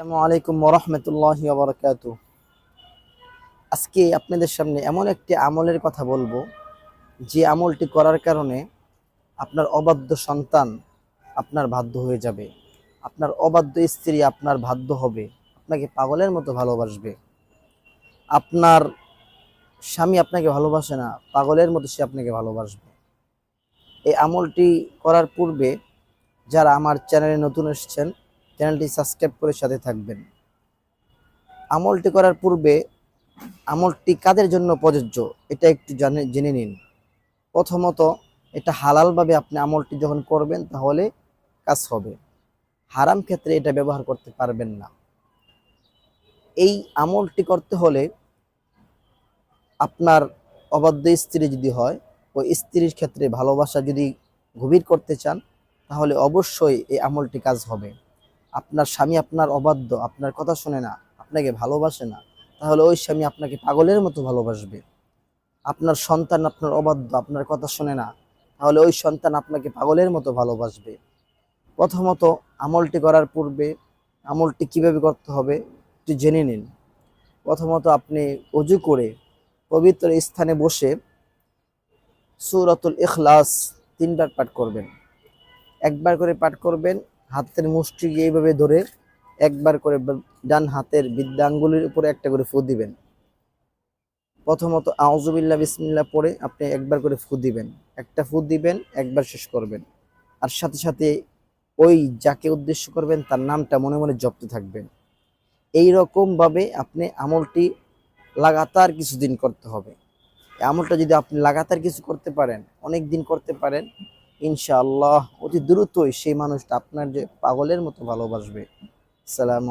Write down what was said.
আসসালামু আলাইকুম ওরহমতুল্লাহ বারকাত আজকে আপনাদের সামনে এমন একটি আমলের কথা বলব, যে আমলটি করার কারণে আপনার অবাধ্য সন্তান আপনার বাধ্য হয়ে যাবে। আপনার অবাধ্য স্ত্রী আপনার বাধ্য হবে। আপনাকে পাগলের মতো ভালোবাসবে। আপনার স্বামী আপনাকে ভালোবাসে না, পাগলের মতো সে আপনাকে ভালোবাসবে। এই আমলটি করার পূর্বে যারা আমার চ্যানেলে নতুন এসেছেন চ্যানেলটি সাবস্ক্রাইব করে সাথে থাকবেন। আমলটি করার পূর্বে আমলটি কাদের জন্য প্রযোজ্য, এটা একটু জানে জেনে নিন। প্রথমত, এটা হালালভাবে আপনি আমলটি যখন করবেন, তাহলে কাজ হবে। হারাম ক্ষেত্রে এটা ব্যবহার করতে পারবেন না। এই আমলটি করতে হলে আপনার অবাধ্য স্ত্রী যদি হয় ওই স্ত্রীর ক্ষেত্রে ভালোবাসা যদি গভীর করতে চান, তাহলে অবশ্যই এই আমলটি কাজ হবে। আপনার স্বামী আপনার অবাধ্য, আপনার কথা শোনে না, আপনাকে ভালোবাসে না, তাহলে ওই স্বামী আপনাকে পাগলের মতো ভালোবাসবে। আপনার সন্তান আপনার অবাধ্য, আপনার কথা শোনে না, তাহলে ওই সন্তান আপনাকে পাগলের মতো ভালোবাসবে। প্রথমত আমলটি করার পূর্বে আমলটি কীভাবে করতে হবে একটু জেনে নিন। প্রথমত আপনি অজু করে পবিত্র স্থানে বসে সুরতুল ইখলাস তিনবার পাঠ করবেন। একবার করে পাঠ করবেন হাতের মুষ্টি এইভাবে ধরে একবার করে ডান হাতের বিদ্যাঙ্গুলির উপরে একটা করে ফু দিবেন। প্রথমত আউজুবিল্লাহ বিসমিল্লা পরে আপনি একবার করে ফু দিবেন। একটা ফু দিবেন, একবার শেষ করবেন। আর সাথে সাথে ওই যাকে উদ্দেশ্য করবেন তার নামটা মনে মনে জপতে থাকবেন। এই রকমভাবে আপনি আমলটি লাগাতার কিছুদিন করতে হবে। আমলটা যদি আপনি লাগাতার কিছু করতে পারেন অনেক দিন করতে পারেন ইনশাআল্লাহ অতি দ্রুতই সেই মানুষটা আপনার যে পাগলের মতো ভালোবাসবে। সালাম